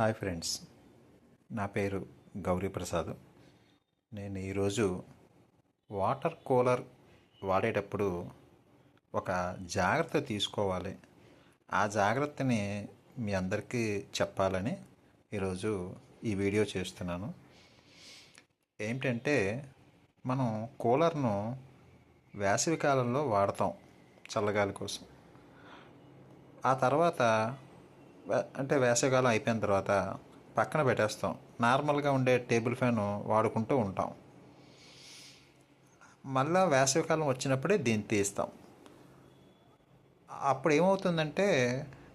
Hi friends. నా పేరు గౌరీ ప్రసాద్ నేను ఈరోజు వాటర్ కూలర్ వాడేటప్పుడు ఒక జాగ్రత్త తీసుకోవాలి. ఆ జాగ్రత్తని మీ అందరికీ చెప్పాలని ఈరోజు ఈ వీడియో చేస్తున్నాను. ఏమిటంటే మనం కూలర్ను వేసవి కాలంలో వాడతాం చల్లగాలి కోసం. ఆ తర్వాత అంటే వేసవికాలం అయిపోయిన తర్వాత పక్కన పెట్టేస్తాం. నార్మల్గా ఉండే టేబుల్ ఫ్యాన్ వాడుకుంటూ ఉంటాం. మళ్ళా వేసవికాలం వచ్చినప్పుడే దీన్ని తీస్తాం. అప్పుడు ఏమవుతుందంటే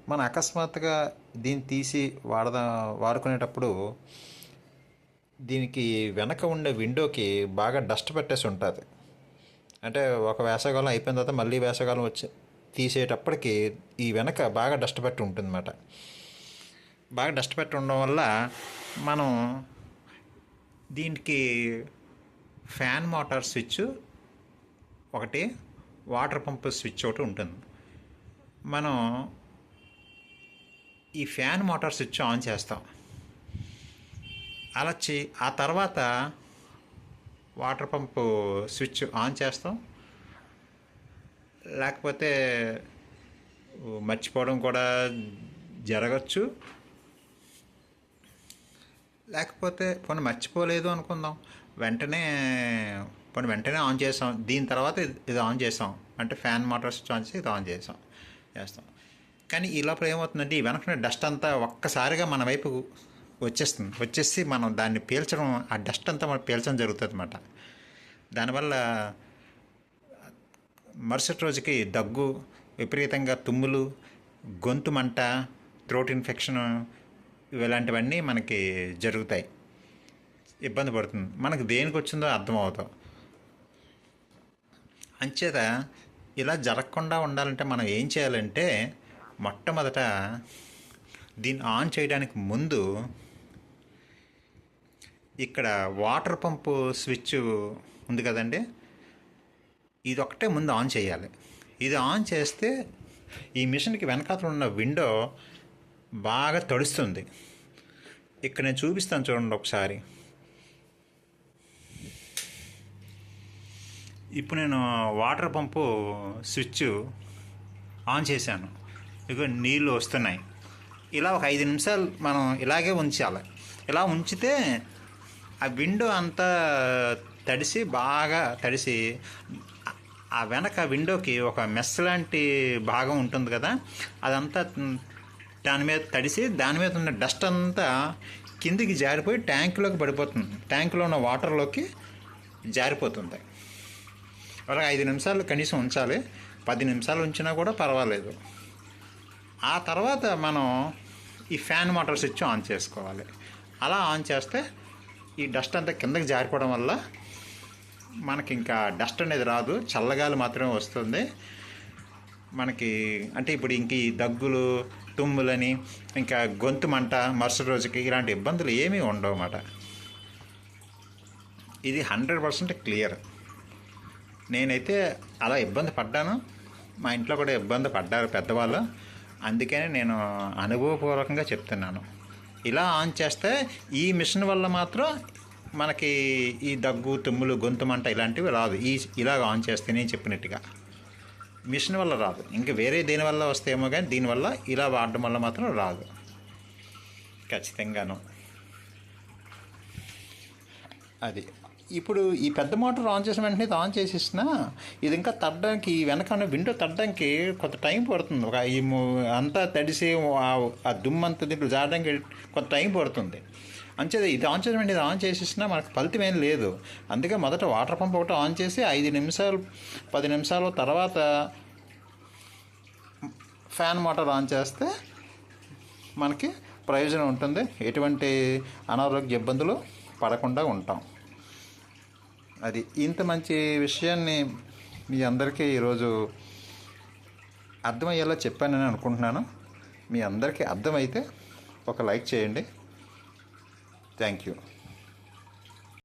మన అకస్మాత్తుగా దీన్ని తీసి వాడదా వాడుకునేటప్పుడు దీనికి వెనక ఉండే విండోకి బాగా డస్ట్ పెట్టేసి ఉంటుంది. అంటే ఒక వేసవికాలం అయిపోయిన తర్వాత మళ్ళీ వేసవికాలం వచ్చి తీసేటప్పటికి ఈ వెనక బాగా డస్ట్ పెట్టి ఉంటుందన్నమాట. బాగా డస్ట్ పెట్టి ఉండడం వల్ల మనం దీనికి ఫ్యాన్ మోటార్ స్విచ్ ఒకటి వాటర్ పంప్ స్విచ్ ఒకటి ఉంటుంది. మనం ఈ ఫ్యాన్ మోటార్ స్విచ్ ఆన్ చేస్తాం. అలా చే ఆ తర్వాత వాటర్ పంపు స్విచ్ ఆన్ చేస్తాం. లేకపోతే మర్చిపోవడం కూడా జరగచ్చు. లేకపోతే పోనీ మర్చిపోలేదు అనుకుందాం. వెంటనే పోనీ వెంటనే ఆన్ చేసాం. దీని తర్వాత ఇది- ఆన్ చేసాం. అంటే ఫ్యాన్ మోటార్ స్విచ్ ఆన్ చేసి ఇది ఆన్ చేసాం. చేస్తాం. కానీ ఈ లోపల ఏమవుతుందంటే ఈ వెనకనే డస్ట్ అంతా ఒక్కసారిగా మన వైపు వచ్చేస్తుంది. వచ్చేసి మనం దాన్ని పీల్చడం ఆ డస్ట్ అంతా మనం పీల్చడం జరుగుతుంది అన్నమాట దానివల్ల మరుసటి రోజుకి దగ్గు విపరీతంగా తుమ్ములు గొంతు మంట థ్రోట్ ఇన్ఫెక్షన్ ఇలాంటివన్నీ మనకి జరుగుతాయి. ఇబ్బంది పడుతుంది. మనకు దేనికి వచ్చిందో అర్థం అవుతాం అంచేత ఇలా జరగకుండా ఉండాలంటే మనం ఏం చేయాలంటే మొట్టమొదట దీన్ని ఆన్ చేయడానికి ముందు ఇక్కడ వాటర్ పంపు స్విచ్ ఉంది కదండి? ఇది ఒకటే ముందు ఆన్ చేయాలి. ఇది ఆన్ చేస్తే ఈ మిషన్కి వెనకాతలు ఉన్న విండో బాగా తడుస్తుంది. ఇక్కడ నేను చూపిస్తాను చూడండి ఒకసారి. ఇప్పుడు నేను వాటర్ పంపు స్విచ్ ఆన్ చేశాను. ఇక నీళ్ళు వస్తున్నాయి. ఇలా ఒక ఐదు నిమిషాలు మనం ఇలాగే ఉంచాలి. ఇలా ఉంచితే ఆ విండో అంతా తడిసి బాగా తడిసి ఆ- వెనక విండోకి ఒక మెస్ లాంటి భాగం ఉంటుంది కదా అదంతా దాని మీద తడిసి దాని మీద ఉన్న డస్ట్ అంతా కిందికి జారిపోయి ట్యాంకులోకి పడిపోతుంది. ట్యాంకులో ఉన్న వాటర్లోకి జారిపోతుంది. ఒక ఐదు నిమిషాలు కనీసం ఉంచాలి. పది నిమిషాలు ఉంచినా కూడా పర్వాలేదు. ఆ తర్వాత మనం ఈ ఫ్యాన్ మోటార్ స్విచ్ ఆన్ చేసుకోవాలి. అలా ఆన్ చేస్తే ఈ డస్ట్ అంతా కిందకి జారిపోవడం వల్ల మనకి ఇంకా డస్ట్ అనేది రాదు చల్లగాలి మాత్రమే వస్తుంది. మనకి అంటే ఇప్పుడు ఇంక ఈ దగ్గులు తుమ్ములని ఇంకా గొంతు మంట మరుసటి రోజుకి ఇలాంటి ఇబ్బందులు ఏమీ ఉండవు అన్నమాట ఇది హండ్రెడ్ పర్సెంట్ క్లియర్. నేనైతే అలా ఇబ్బంది పడ్డాను. మా ఇంట్లో కూడా ఇబ్బంది పడ్డారు పెద్దవాళ్ళు. అందుకని నేను అనుభవపూర్వకంగా చెప్తున్నాను. ఇలా ఆన్ చేస్తే ఈ మిషన్ వల్ల మాత్రం మనకి ఈ దగ్గు తుమ్ములు గొంతు మంట ఇలాంటివి రాదు. ఈ ఇలాగ ఆన్ చేస్తే నేను చెప్పినట్టుగా. మిషన్ వల్ల రాదు. ఇంకా వేరే దీనివల్ల వస్తేమో కానీ దీనివల్ల ఇలా వాడడం వల్ల మాత్రం రాదు. ఖచ్చితంగాను. అది. ఇప్పుడు ఈ పెద్ద మోటార్ ఆన్ చేసిన వెంటనే ఇది ఆన్ చేసేసిన ఇది ఇంకా తగ్గడానికి ఈ వెనక విండో తగ్గడానికి కొంత టైం పడుతుంది. ఒక ఈ అంతా తడిసి ఆ- ఆ దుమ్మంతా దీంట్లో జారడానికి కొంత టైం పడుతుంది. అంచేది ఇది ఆన్ చేయడం ఇది ఆన్ చేసేసినా మనకు ఫలితం ఏం లేదు. అందుకే మొదట వాటర్ పంప్ ఒకటి ఆన్ చేసి ఐదు నిమిషాలు పది నిమిషాల తర్వాత ఫ్యాన్ మోటార్ ఆన్ చేస్తే మనకి ప్రయోజనం ఉంటుంది. ఎటువంటి అనారోగ్య ఇబ్బందులు పడకుండా ఉంటాం. అది ఇంత మంచి విషయాన్ని మీ అందరికీ ఈరోజు అర్థమయ్యేలా చెప్పానని అనుకుంటున్నాను. మీ అందరికీ అర్థమైతే ఒక లైక్ చేయండి. Thank you.